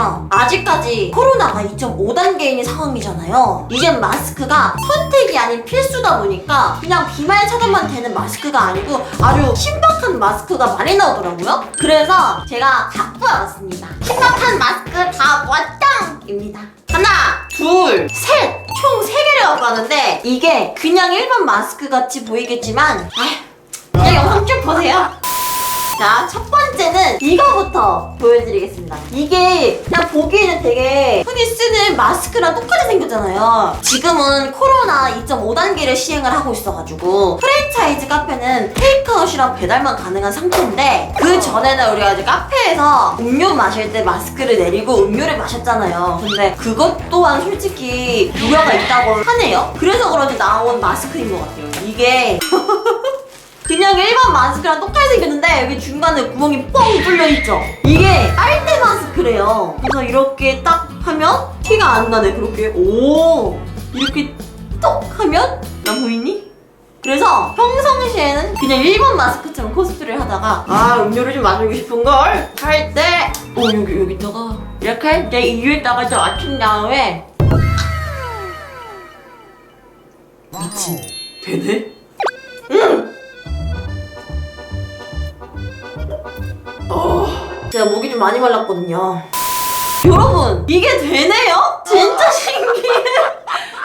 거는요. 아직까지 코로나가 2.5단계인 상황이잖아요. 이젠 마스크가 선택이 아닌 필수다 보니까 그냥 비말 차단만 되는 마스크가 아니고 아주 신박한 마스크가 많이 나오더라고요. 그래서 제가 갖고 왔습니다. 신박한 마스크 다 왔짱입니다. 하나, 둘, 셋! 총 세개를 갖고 왔는데 이게 그냥 일반 마스크 같이 보이겠지만 아휴, 그냥 영상 쭉 보세요. 자, 첫 번째는 이거부터 보여드리겠습니다. 이게 그냥 보기에는 되게 흔히 쓰는 마스크랑 똑같이 생겼잖아요. 지금은 코로나 2.5단계를 시행을 하고 있어가지고 프랜차이즈 카페는 테이크아웃이랑 배달만 가능한 상태인데 그 전에는 우리가 이제 카페에서 음료 마실 때 마스크를 내리고 음료를 마셨잖아요. 근데 그것 또한 솔직히 우려가 있다고 하네요. 그래서 그런지 나온 마스크인 것 같아요. 이게 그냥 일반 마스크랑 똑같이 생겼 여기 중간에 구멍이 뻥 뚫려 있죠. 이게 빨대 마스크래요. 그래서 이렇게 딱 하면 티가 안 나네. 그렇게 오 이렇게 똑 하면 나 보이니? 그래서 평상시에는 그냥 일반 마스크처럼 코스프레를 하다가 아 음료를 좀 마시고 싶은 걸 할 때 오 여기 여기다가 이렇게 할 때이 위에다가 좀 맞춘 다음에 미친 되네? 제가 목이 좀 많이 말랐거든요. 여러분, 이게 되네요? 진짜 신기해.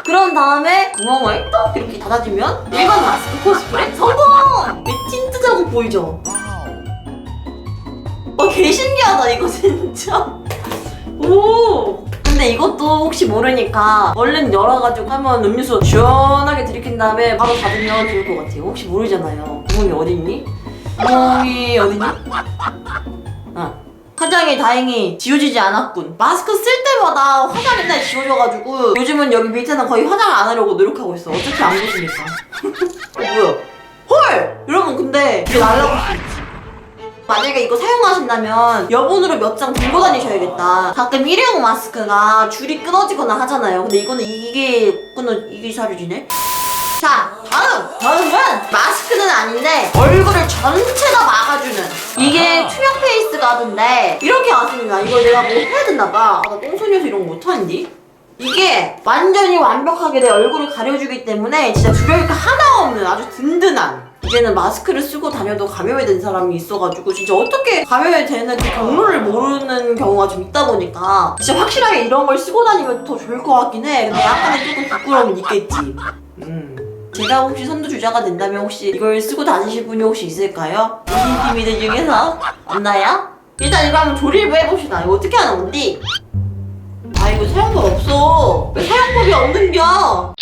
그런 다음에 구멍을 또 이렇게 닫아주면 일반 마스크 코스프레 성공! 왜 틴트 자국 보이죠? 어, 개 신기하다, 이거 진짜. 오! 근데 이것도 혹시 모르니까 얼른 열어가지고 한번 음료수 시원하게 들이킨 다음에 바로 닫으면 좋을 것 같아요. 혹시 모르잖아요. 구멍이 어딨니? 구멍이 어딨니? 어. 화장이 다행히 지워지지 않았군. 마스크 쓸 때마다 화장 맨날 지워져가지고 요즘은 여기 밑에는 거의 화장 안 하려고 노력하고 있어. 어차피 안 보시니까. 어, 뭐야? 헐! 여러분 근데 이게 있지. 만약에 이거 사용하신다면 여분으로 몇 장 들고 다니셔야겠다. 가끔 일회용 마스크가 줄이 끊어지거나 하잖아요. 근데 이거는 이게 끊어 이게 사려지네. 자, 다음! 다음은 마스크는 아닌데 얼굴을 전체 다 막아주는 이게 투명 페이스 가 드인데 이렇게 왔습니다. 이거 내가 뭐 해야 됐나봐. 아, 나 똥손이어서 이런 거 못하는디? 이게 완전히 완벽하게 내 얼굴을 가려주기 때문에 진짜 두려울 게 하나 없는 아주 든든한 이제는 마스크를 쓰고 다녀도 감염이 된 사람이 있어가지고 진짜 어떻게 감염이 되는 그 경로를 모르는 경우가 좀 있다 보니까 진짜 확실하게 이런 걸 쓰고 다니면 더 좋을 것 같긴 해. 근데 약간의 조금 부끄러움은 있겠지. 음. 제가 혹시 선두 주자가 된다면 혹시 이걸 쓰고 다니실 분이 혹시 있을까요? 인기미들 중에서 없나요? 일단 이거 한번 조립을 해봅시다. 이거 어떻게 하는 건디? 아 이거 사용법 없어. 왜 사용법이 없는겨?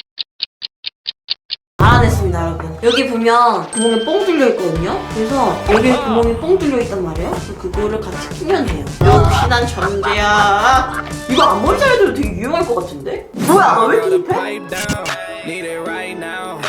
알아냈습니다 여러분. 여기 보면 구멍이 뻥 뚫려 있거든요. 그래서 여기에 구멍이 뻥 뚫려 있단 말이에요. 그래서 그거를 같이 끼면 돼요. 역시 난 천재야. 이거 앞머리 자르도 되게 유용할 것 같은데? 뭐야 나왜 이렇게 힙해? Now.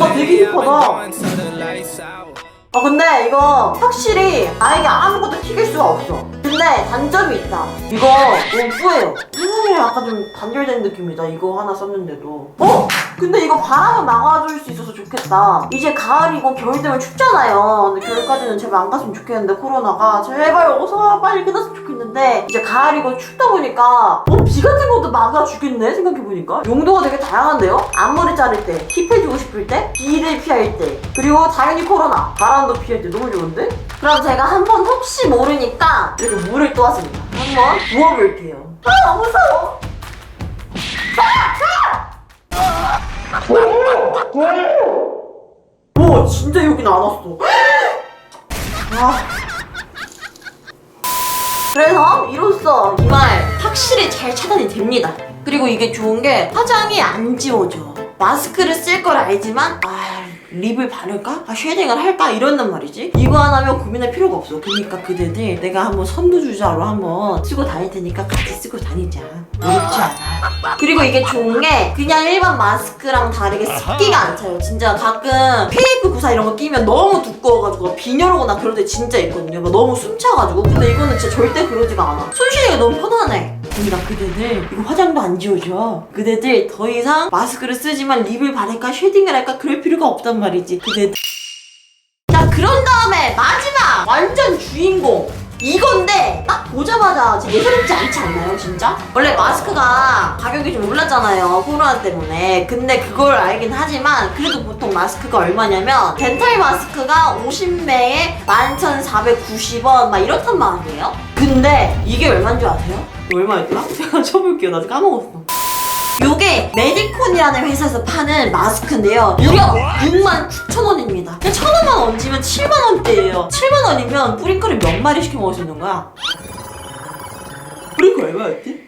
와 되게 힙하다. 아 근데 이거 확실히 나에게 아무것도 튀길 수가 없어 근데 단점이 있다. 이거 너무 뿌예요 세상이랑 약간 좀 단절된 느낌이다. 이거 하나 썼는데도. 어? 근데 이거 바람을 막아줄 수 있어서 좋겠다. 이제 가을이고 겨울 되면 춥잖아요. 근데 겨울까지는 제발 안 갔으면 좋겠는데 코로나가. 제발 어서 빨리 끝났으면 좋겠는데. 이제 가을이고 춥다 보니까 어? 비 같은 것도 막아주겠네? 생각해보니까. 용도가 되게 다양한데요? 앞머리 자를 때 힙해지고 싶을 때 비를 피할 때. 그리고 당연히 코로나. 바람도 피할 때 너무 좋은데? 그럼 제가 한번 혹시 모르니까 이렇게 물을 떠왔습니다 한번 부어볼게요 아 무서워 오 진짜 여긴 안 왔어 아. 그래서 이로써 이 말 확실히 잘 차단이 됩니다. 그리고 이게 좋은 게 화장이 안 지워져. 마스크를 쓸 걸 알지만 아 립을 바를까? 아 쉐딩을 할까? 이런단 말이지. 이거 하나면 고민할 필요가 없어. 그러니까 그대들 내가 한번 선두주자로 한번 쓰고 다닐 테니까 같이 쓰고 다니자. 어렵지 않아. 그리고 이게 좋은 게 그냥 일반 마스크랑 다르게 습기가 안 차요. 진짜 가끔 KF94 이런 거 끼면 너무 두꺼워가지고 빈혈 오거나 그럴 때 진짜 있거든요. 막 너무 숨차가지고. 근데 이거는 진짜 절대 그러지가 않아. 손 쉬기가 너무 편하네. 그러니까 그대들 이거 화장도 안 지워져. 그대들 더 이상 마스크를 쓰지만 립을 바를까 쉐딩을 할까 그럴 필요가 없단 말이지. 그대들. 자 그런 다음에 마지막 완전 주인공 이건데 딱 보자마자 예사롭지 않지 않나요 진짜? 원래 마스크가 가격이 좀 올랐잖아요 코로나 때문에 근데 그걸 알긴 하지만 그래도 보통 마스크가 얼마냐면 덴탈 마스크가 50매에 11,490원 막 이렇단 말이에요 근데 이게 얼마인 줄 아세요? 얼마였더라? 제가 쳐볼게요 나 까먹었어 요게 메디콘이라는 회사에서 파는 마스크인데요. 무려 6만 9천 원입니다. 그냥 천 원만 얹으면 7만 원대예요. 7만 원이면 뿌링클을 몇 마리 시켜 먹을 수 있는 거야? 뿌링클 얼마였지?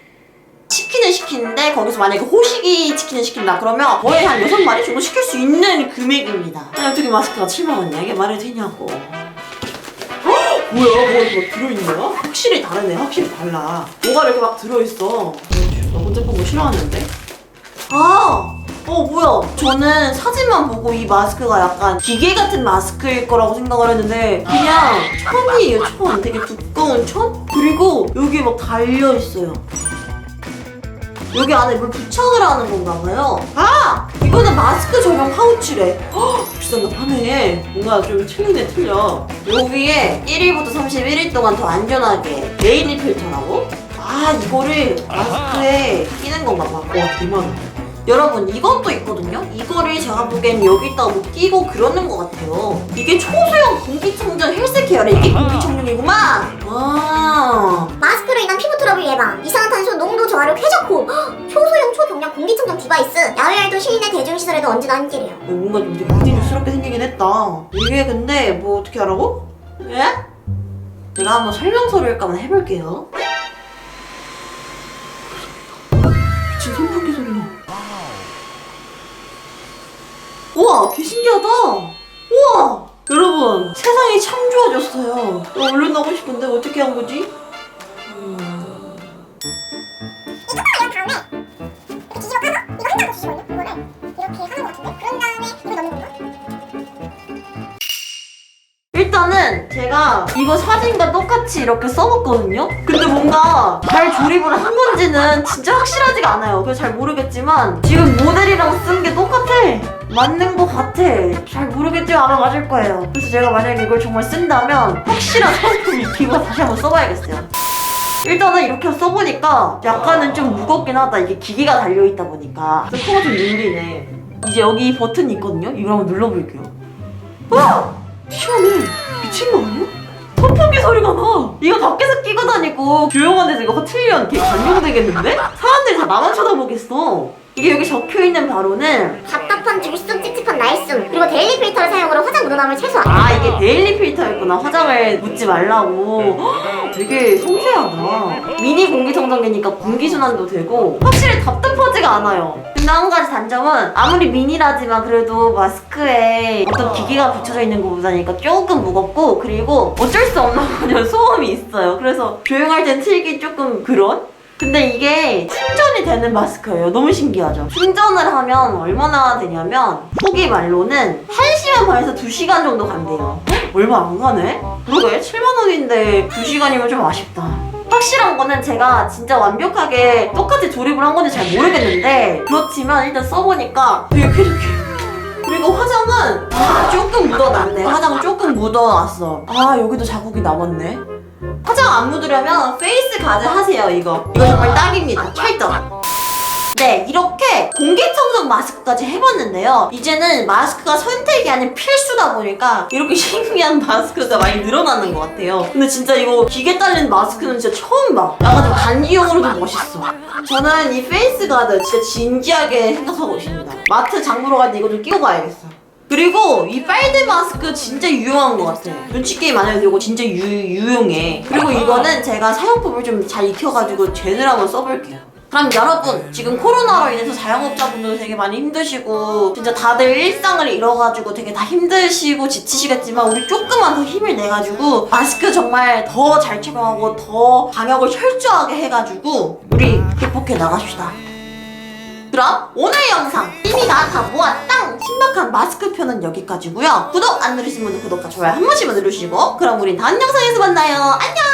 치킨을 시키는데 거기서 만약에 호식이 치킨을 시킨다 그러면 거의 한 6마리 정도 시킬 수 있는 금액입니다. 아니 어떻게 마스크가 7만 원이야? 이게 말이 되냐고. 헉! 뭐야? 뭐가 이거 들어있냐? 확실히 다르네. 확실히 달라. 뭐가 이렇게 막 들어있어. 나 혼자 보고 싫어하는데? 아! 어 뭐야 저는 사진만 보고 이 마스크가 약간 기계 같은 마스크일 거라고 생각을 했는데 그냥 천이에요 천 되게 두꺼운 천? 그리고 여기 막 달려있어요 여기 안에 뭘 부착을 하는 건가 봐요 아! 이거는 마스크 전용 파우치래 헉, 비싼가 파네 뭔가 좀 틀리네 틀려 여기에 1일부터 31일 동안 더 안전하게 레이니 필터라고? 아 이거를 마스크에 끼는 건가 봐. 와 대박이다. 여러분 이것도 있거든요. 이거를 제가 보기엔 여기다가 뭐 끼고 그러는 것 같아요. 이게 초소형 공기청정 헬스 케어래. 이게 공기청정이구만. 와. 마스크로 인한 피부 트러블 예방, 이산화탄소 농도 저하력 쾌적호, 헉, 초소형 초경량 공기청정 디바이스, 야외 활동 실내 대중시설에도 언제나 함께해요. 뭔가 좀 되게 비디뉴스럽게 생기긴 했다. 이게 근데 뭐 어떻게 하라고? 예? 제가 한번 설명서를 일단 해볼게요. 우와, 개 신기하다. 우와, 여러분 세상이 참 좋아졌어요. 어, 얼른 나고 싶은데 어떻게 한 거지? 일단은 제가 이거 사진과 똑같이 이렇게 써봤거든요? 근데 뭔가 잘 조립을 한 건지는 진짜 확실하지가 않아요. 그래서 잘 모르겠지만 지금 모델이랑 쓴 게 똑같아. 맞는 것 같아. 잘 모르겠지만 아마 맞을 거예요. 그래서 제가 만약에 이걸 정말 쓴다면 확실한 성품 익히고 다시 한번 써봐야겠어요. 일단은 이렇게 써보니까 약간은 좀 무겁긴 하다. 이게 기계가 달려있다 보니까. 그래서 코가 좀 눌리네. 이제 여기 버튼이 있거든요? 이걸 한번 눌러볼게요. 와! 시원해. 미친 거 아니야? 선풍기 소리가 나. 이거 밖에서 끼고 다니고 조용한 데서 이거 틀리면 걔 감용되겠는데? 사람들이 다 나만 쳐다보겠어. 이게 여기 적혀 있는 바로는 답답한 들쑥 찝찝한 날숨 그리고 데일리 필터를 사용으로 화장 묻어남을 최소화. 아 이게 데일리 필터였구나 화장을 묻지 말라고 헉, 되게 섬세하다 미니 공기청정기니까 공기순환도 되고 확실히 답답하지가 않아요 근데 한 가지 단점은 아무리 미니라지만 그래도 마스크에 어떤 기계가 붙여져 있는 것보다니까 조금 무겁고 그리고 어쩔 수 없나 보냐 소음이 있어요 그래서 조용할 땐 틀기 조금 그런? 근데 이게 충전이 되는 마스크예요. 너무 신기하죠? 충전을 하면 얼마나 되냐면 후기 말로는 1시간 반에서 2시간 정도 간대요. 헉, 얼마 안 가네? 그러게 7만 원인데 2시간이면 좀 아쉽다. 확실한 거는 제가 진짜 완벽하게 똑같이 조립을 한 건지 잘 모르겠는데 그렇지만 일단 써보니까 되게 쾌적해. 그리고 화장은 아 조금 묻어났네. 화장은 조금 묻어놨어. 아 여기도 자국이 남았네. 화장 안 묻으려면 페이스 가드 하세요 이거 이거 정말 딱입니다 찰떡 네 이렇게 공기청정 마스크까지 해봤는데요 이제는 마스크가 선택이 아닌 필수다 보니까 이렇게 신기한 마스크가 많이 늘어나는 것 같아요 근데 진짜 이거 기계 딸린 마스크는 진짜 처음 봐 약간 좀 단기용으로도 멋있어 저는 이 페이스 가드 진짜 진지하게 생각하고 있습니다 마트 장 보러 갈 때 이거 좀 끼고 가야겠어 그리고 이 빨대 마스크 진짜 유용한 것 같아요. 눈치 게임 안 해도 이거 진짜 유, 유용해. 그리고 이거는 제가 사용법을 좀 잘 익혀가지고 제대로 한번 써볼게요. 그럼 여러분 지금 코로나로 인해서 자영업자분들 되게 많이 힘드시고 진짜 다들 일상을 잃어가지고 되게 다 힘드시고 지치시겠지만 우리 조금만 더 힘을 내가지고 마스크 정말 더 잘 착용하고 더 방역을 철저하게 해가지고 우리 극복해 나갑시다. 그럼 오늘 영상 이미가 다 모았당 신박한 마스크 편은 여기까지고요. 구독 안 누르신 분들 구독과 좋아요 한 번씩만 누르시고 그럼 우린 다음 영상에서 만나요. 안녕